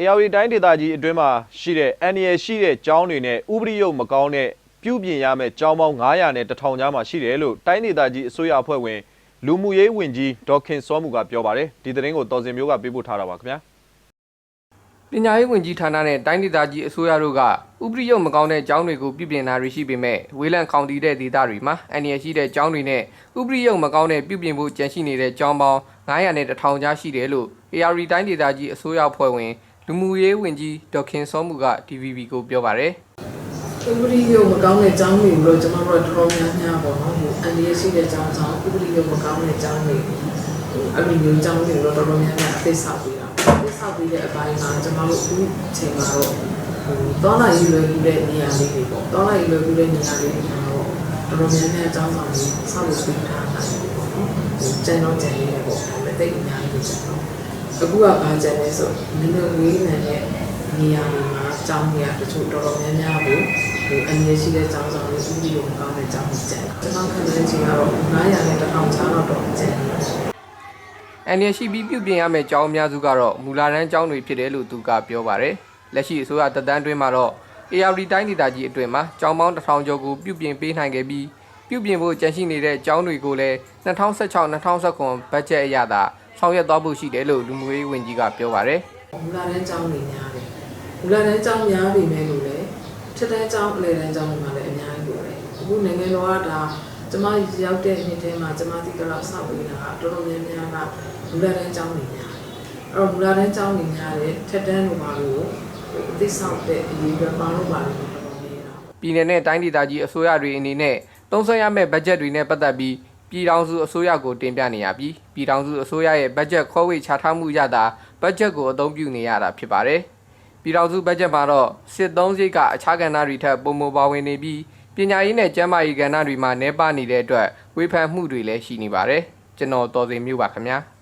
AR တိုင်းဒေသကြီးအတွင်းမှာရှိတဲ့အန်ရယ်ရှိတဲ့ကျောင်းတွေနဲ့ဥပဒေရုပ်မကောင်းတဲ့ပြုပြင်ရမယ့်ကျောင်းပေါင်း900နဲ့1000ကျောင်းမှာရှိတယ်လို့တိုင်းဒေသကြီးအစိုးရအဖွဲ့ဝင်လူမှုရေးဝန်ကြီးဒေါက်ခင်စောမှုကပြောပါတယ်ဒီသတင်းကိုတော်စင်မျိုးကပေးပို့ထားတာပါခင်ဗျာပညာရေးဝန်ကြီးဌာနနဲ့တိုင်းဒေသကြီးအစိုးရတို့ကဥပဒေရုပ်မကောင်းတဲ့ကျောင်းတွေကိုပြုပြင်တာတွေရှိပေမဲ့ဝေးလံကောင်တီတဲ့ဒေသတွေမှာအန္တရာယ်ရှိတဲ့ကျောင်းတွေနဲ့ဥပဒေရုပ်မကောင်းတဲ့ပြုပြင်ဖို့ကြံရှိနေတဲ့ကျောင်းပေါင်း900နဲ့1000ကြားရှိတယ်လို့ AR တိုင်းဒေသကြီးအစိုးရအဖွဲ့ဝင် လူမှုရေးဝန်ကြီးဒေါက်ခင်စောမှုက DVB ကိုပြောပါတယ်ဥပဒေရုပ်မကောင်းတဲ့ကျောင်းတွေကိုတော့ကျွန်တော်တို့တော်တော်များများပေါ့နော်ဟိုအန်ဒီရရှိတဲ့ကျောင်းဆောင်ဥပဒေရုပ်မကောင်းတဲ့ကျောင်းတွေဟိုအဲ့လိုမျိုးကျောင်းတွေကိုတော့တော်တော်များများအသိဆောက်ပေးတာအသိဆောက်ပေးတဲ့အပိုင်းမှာကျွန်တော်တို့အခုချိန်မှာတော့ဟိုတောလာရေးလွယ်ကူတဲ့နေရာလေးတွေပေါ့တောလာရေးလွယ်ကူတဲ့နေရာလေးတွေမှာတော့တော်တော်များများကျောင်းဆောင်တွေဆောက်လို့ပေးထားတာပေါ့နော်ဟိုကျန်တော့ကျန်နေတယ်ပေါ့ဒါပေမဲ့တိတ်အများကြီးကျန်တော့ အခုကဘာကျန်လဲဆိုနည်းနည်းဝေးနေတဲ့နေရာတွေမှာကျောင်းတွေကတချို့တော်တော်များများကိုဒီအငြင်းရှိတဲ့ကျောင်းဆောင်လေးဥပဒေကိုကောင်းတဲ့ကျောင်းကိုကျန်ကျွန်တော်ခံတဲ့ချိန်ကတော့900နဲ့1000ချားတော့တော့ကျန်တယ်။အန်ရရှိပြီးပြုပြင်ရမယ့်ကျောင်းအများစုကတော့မူလာတန်းကျောင်းတွေဖြစ်တယ်လို့သူကပြောပါတယ်။လက်ရှိအစိုးရတပ်တန်းတွင်းမှာတော့ AR တိုင်းဒေသကြီးအတွင်းမှာကျောင်းပေါင်း1000ကျော်ကိုပြုပြင်ပေးနိုင်ခဲ့ပြီးပြုပြင်ဖို့ကြံရှိနေတဲ့ကျောင်းတွေကိုလည်း2016-2019ဘတ်ဂျက်အရသာ ဆောင်ရွက်သွားဖို့ရှိတယ်လို့လူမှုရေးဝန်ကြီးကပြောပါတယ်။မူလာတန်းကျောင်းတွေများတယ်မူလာတန်းကျောင်းများပြီမဲ့လို့လေထက်တန်းကျောင်းအလယ်တန်းကျောင်းတွေမှာလည်းအများကြီးပေါ်တယ်အခုနိုင်ငံတော်ကဒါကျမရောက်တဲ့နှစ်ထဲမှာကျမဒီကတော့စောက်ပေးတာကတော်တော်များများကမူလာတန်းကျောင်းတွေများတယ်အဲ့တော့မူလာတန်းကျောင်းတွေများတယ်ထက်တန်းတို့ပါလို့အသိဆောက်တဲ့အရေးပဲပါလို့ပါလို့တော်တော်များများပြည်내နဲ့တိုင်းဒေသကြီးအစိုးရတွေအနေနဲ့သုံးစွဲရမယ့်ဘတ်ဂျက်တွေနဲ့ပတ်သက်ပြီး ပြည်ထောင်စုအစိုးရကိုတင်ပြနေရပြီးပြည်ထောင်စုအစိုးရရဲ့ဘတ်ဂျက်ခွဲဝေချထားမှုရတာဘတ်ဂျက်ကိုအသုံးပြုနေရတာဖြစ်ပါတယ်။ပြည်ထောင်စုဘတ်ဂျက်မှာတော့စစ်သုံးစိတ်ကအခြားကဏ္ဍတွေထက်ပုံမပါဝင်နေပြီးပညာရေးနဲ့ကျန်းမာရေးကဏ္ဍတွေမှာနှဲပါနေတဲ့အတွက်ဝေဖန်မှုတွေလည်းရှိနေပါတယ်။ကျွန်တော်တော်စင်မျိုးပါခင်ဗျာ။